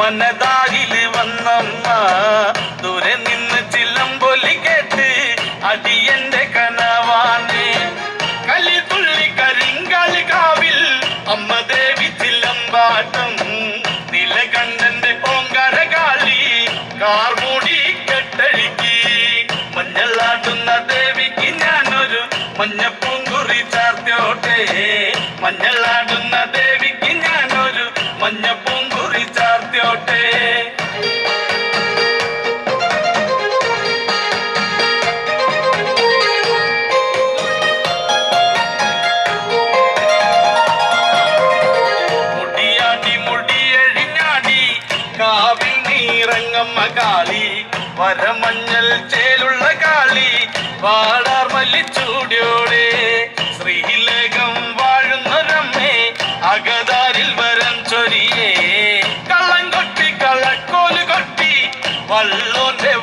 മനതാരിൽ വന്നമ്മ. ദൂരെ നിന്ന് ചിലമ്പൊലി കേട്ട് അടിയന്റെ കനവാണ്. കലി തുള്ളി കരിങ്കാളി കാവിൽ അമ്മ ദേവി ചിലമ്പാട്ടം നിലകണ്ഠന്റെ ഓങ്കാര കാളി കാർമൂടി കെട്ടഴിക്ക്. മഞ്ഞളാട്ടുന്ന ദേവിക്ക് ഞാനൊരു മഞ്ഞപ്പൂങ്കുറി ചാർത്തോട്ടെ മഞ്ഞളാടുന്ന കാവിൽ നീറങ്ങമ്മ കാളി വരമഞ്ഞൽ ചേലുള്ള കാളി വാടാർ മല്ലിച്ചൂടിയോടെ ശ്രീലേഖം വാഴുന്നൊരമ്മേ അകതാരിൽ വരം ചൊരിയേ. കള്ളം കൊട്ടി കള്ളക്കോൽ കൊട്ടി വള്ളോന്റെ